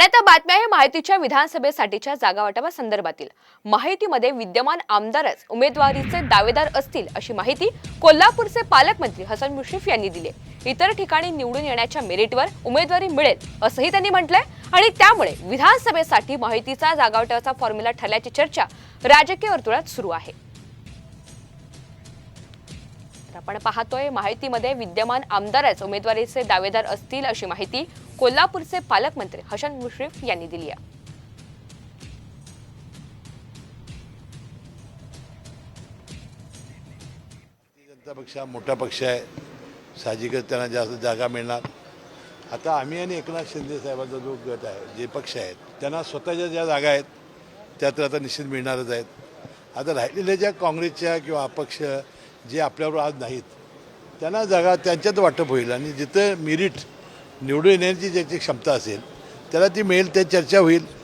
आणि आता बातम्या आहे माहितीच्या विधानसभेसाठीच्या जागा वाटपासंदर्भातील माहितीमध्ये विद्यमान आमदारच उमेदवारीचे दावेदार असतील अशी माहिती कोल्हापूरचे पालकमंत्री हसन मुश्रीफ यांनी दिली. इतर ठिकाणी निवडून येण्याच्या मेरिटवर उमेदवारी मिळेल असंही त्यांनी म्हटलंय. आणि त्यामुळे विधानसभेसाठी माहितीचा जागावटाचा फॉर्म्युला ठरल्याची चर्चा राजकीय वर्तुळात सुरू आहे. तर आपण पाहतोय माहितीमध्ये विद्यमान आमदारच उमेदवारीचे दावेदार असतील अशी माहिती कोल्हापूरचे पालकमंत्री हसन मुश्रीफ यांनी दिली आहे. जनता पक्ष हा मोठा पक्ष आहे. साहजिकच त्यांना जास्त जागा मिळणार. आता आम्ही आणि एकनाथ शिंदे साहेबांचा जो गट आहे जे पक्ष आहेत त्यांना स्वतःच्या ज्या जागा आहेत त्या तर आता निश्चित मिळणारच आहेत. आता राहिलेल्या ज्या काँग्रेसच्या किंवा अपक्ष जे आपल्याबरोबर आज नाहीत त्यांना जागा त्यांच्यात वाटप होईल. आणि जिथं मिरिट निवडून येण्याची ज्याची क्षमता असेल त्याला ती मिळेल त्या चर्चा होईल.